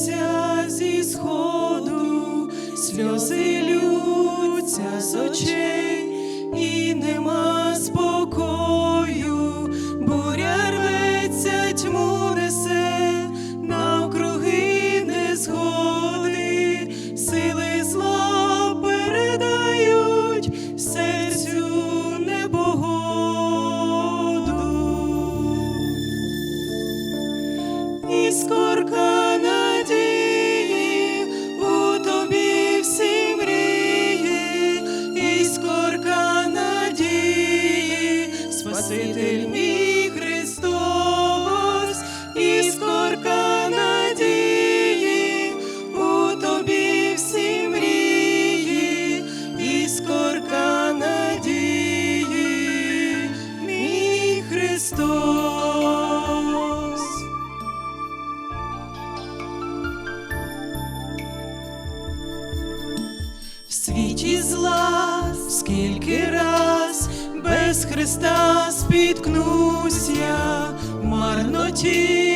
ллються зі сходу, сльози лються з очей, і нема спокою, буря рветься, тьму несе, навкруги не згоди, сили зла передають серцю небогоду. І світі зла скільки раз без Христа спіткнуся, в марноті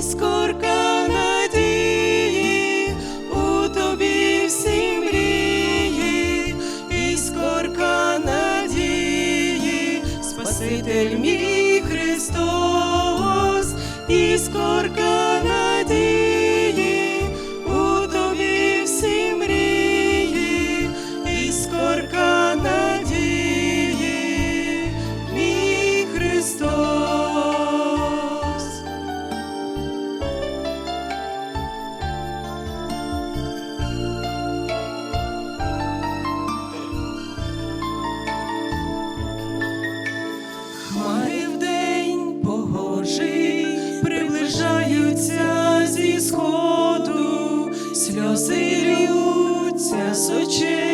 Іскорка надії, у тобі всі мрії, іскорка надії, Спаситель мій Христос, іскорка сходу, сльози ллються з очей.